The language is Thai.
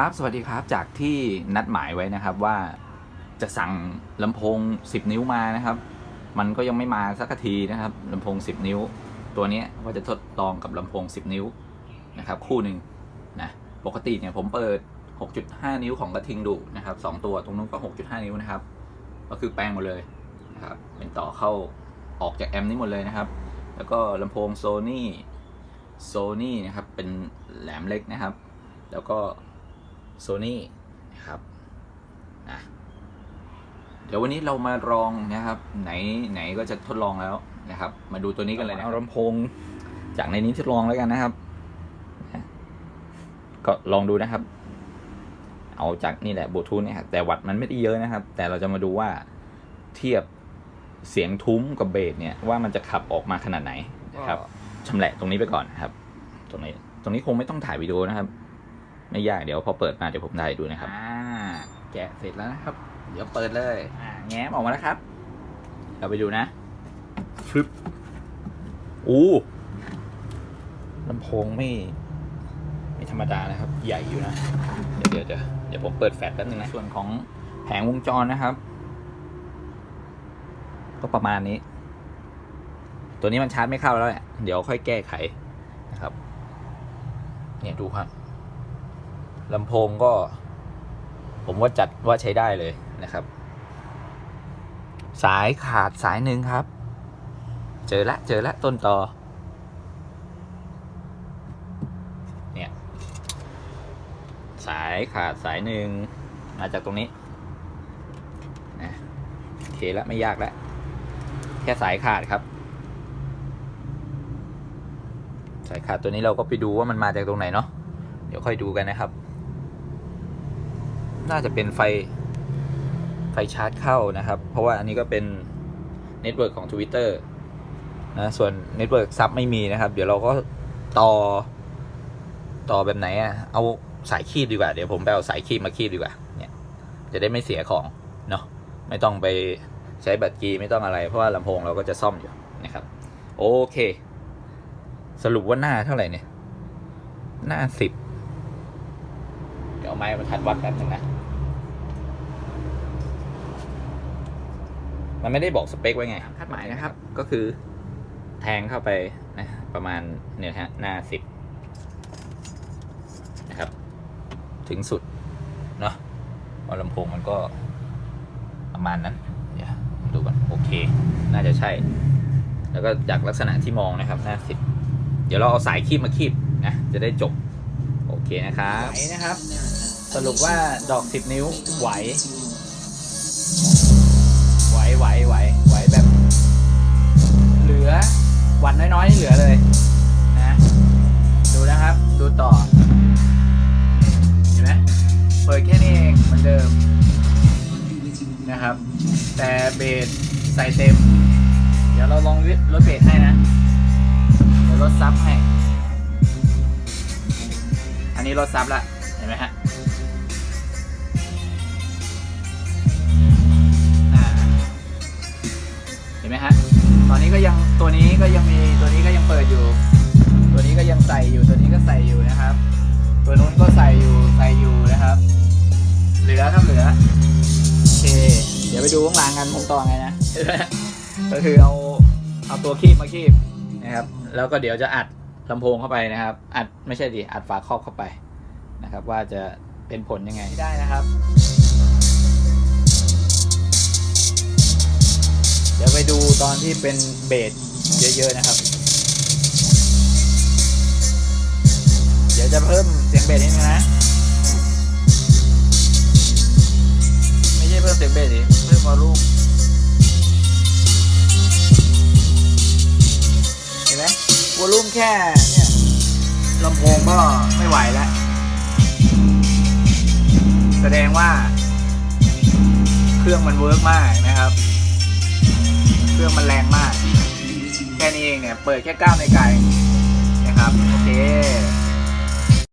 ครับสวัสดีครับ จากที่นัดหมายไว้นะครับว่าจะสั่งลำโพง 10 นิ้วมานะครับ มันก็ยังไม่มาสักทีนะครับลำโพง 10 นิ้ว ตัวนี้ว่าจะทดลองกับลำโพง 10 นิ้วนะครับคู่หนึ่งนะปกติเนี่ยผมเปิด 6.5 นิ้วของกระทิงดูนะครับสองตัวตรงนู้นก็ 6.5 นิ้วนะครับ ก็คือแปลงหมดเลยนะครับเป็นต่อเข้าออกจากแอมป์นี้หมดเลยนะครับ แล้วก็ลำโพงโซนี่โซนี่นะครับเป็นแหลมเล็กนะครับ แล้วก็ โซนี่นะครับนะเดี๋ยววันนี้เรามาลองนะครับ ไหนไหนก็จะทดลองแล้วนะครับ มาดูตัวนี้กันเลยนะเอาลำโพงจากในนี้ทดลองแล้วกันนะครับนะก็ลองดูนะครับ เอาจากนี่แหละบลูทูธเนี่ยครับแต่วัดมันไม่ได้เยอะนะครับ แต่เราจะมาดูว่าเทียบเสียงทุ้มกับเบสเนี่ยว่ามันจะขับออกมาขนาดไหนนะครับชำแหละตรงนี้ไปก่อนนะครับ ตรงนี้ตรงนี้คงไม่ต้องถ่ายวิดีโอนะครับ ไม่ยากเดี๋ยวพอเปิดมาเดี๋ยวผมถ่ายให้ดูนะครับ อ่า แกะเสร็จแล้วนะครับ เดี๋ยวเปิดเลย อ่า แง้มออกมาแล้วครับเราไปดูนะฟึบอู้ลำโพงไม่ ไม่ธรรมดานะครับ ใหญ่อยู่นะเดี๋ยวเดี๋ยวเดี๋ยวเดี๋ยวผมเปิดแฟลชแป๊บนึงนะ ส่วนของแผงวงจรนะครับ ก็ประมาณนี้ ตัวนี้มันชาร์จไม่เข้าแล้วแหละ เดี๋ยวค่อยแก้ไขนะครับ เนี่ยดูครับ ลำโพงก็ ผมว่าจัดว่าใช้ได้เลยนะครับ สายขาดสายหนึ่งครับ เจอละเจอละต้นต่อเนี่ยสายขาดสายหนึ่งมาจากตรงนี้นะโอเคแล้วไม่ยากแล้วแค่สายขาดครับ สายขาดตัวนี้เราก็ไปดูว่ามันมาจากตรงไหนเนาะเดี๋ยวค่อยดูกันนะครับ น่าจะเป็นไฟไฟชาร์จเข้านะครับ เพราะว่าอันนี้ก็เป็นเน็ตเวิร์กของ Twitter นะส่วนเน็ตเวิร์กซับไม่มีนะครับ เดี๋ยวเราก็ต่อต่อแบบไหนอะเอาสายคีบดีกว่า เดี๋ยวผมไปเอาสายคีบมาคีบดีกว่า เนี่ย จะได้ไม่เสียของเนาะไม่ต้องไปใช้แบตรกีไม่ต้องอะไร เพราะว่าลำโพงเราก็จะซ่อมอยู่นะครับ โอเค สรุปว่าหน้าเท่าไหร่เนี่ย หน้าสิบเดี๋ยวเอาไม้มาทัดวัดแป๊บนึงนะ มันไม่ได้บอกสเปคไว้ไงคาดหมายนะครับ ก็คือแทงเข้าไปนะประมาณเนี่ยฮะหน้าสิบนะครับ ถึงสุดเนาะพอลำโพงมันก็ประมาณนั้นเดี๋ยวดูก่อนโอเค น่าจะใช่ แล้วก็จากลักษณะที่มองนะครับหน้าสิบเดี๋ยวเราเอาสายคีบมาคีบนะจะได้จบ โอเคนะครับไหวนะครับ สรุปว่าดอกสิบนิ้วไหว ไหวไหวไหวไหวแบบ เหลือ วันน้อยๆนี่เหลือเลย นะ ดูนะครับ ดูต่อ เห็นไหมเปิดแค่นี้เองเหมือนเดิม นะครับ แต่เบสใส่เต็ม เดี๋ยวเราลองลดเบสให้นะ เดี๋ยวลดซับให้ อันนี้ลดซับละ เห็นไหมฮะ อนนี้ก็ยังตัวนี้ก็ยังมีตัวนี้ก็ยังเปิดอยู่ ตัวนี้ก็ยังใส่อยู่ตัวนี้ก็ใส่อยู่นะครับ ตัวนู้นก็ใส่อยู่ใส่อยู่นะครับ เหลือครับเหลือโอเค เดี๋ยวไปดูข้างหล่างกันผมต่อไงนะก็คือเอาเอาตัวคีบมาคีบนะครับ แล้วก็เดี๋ยวจะอัดลำโพงเข้าไปนะครับ อัดไม่ใช่ดิอัดฝาครอบเข้าไปนะครับ ว่าจะเป็นผลยังไงได้นะครับ เดี๋ยวไปดูตอนที่เป็นเบสเยอะ ๆ นะครับ เดี๋ยวจะเพิ่มเสียงเบสนิดนึงนะ ไม่ใช่เพิ่มเสียงเบสดิเพิ่มวอลลุ่มเห็นไหมวอลลุ่มแค่เนี่ยลำโพงก็ไม่ไหวแล้ว แสดงว่า เครื่องมันเวิร์กมากนะครับ เองเนี่ยเปิดแค่9นาฬิกาเองนะครับโอเค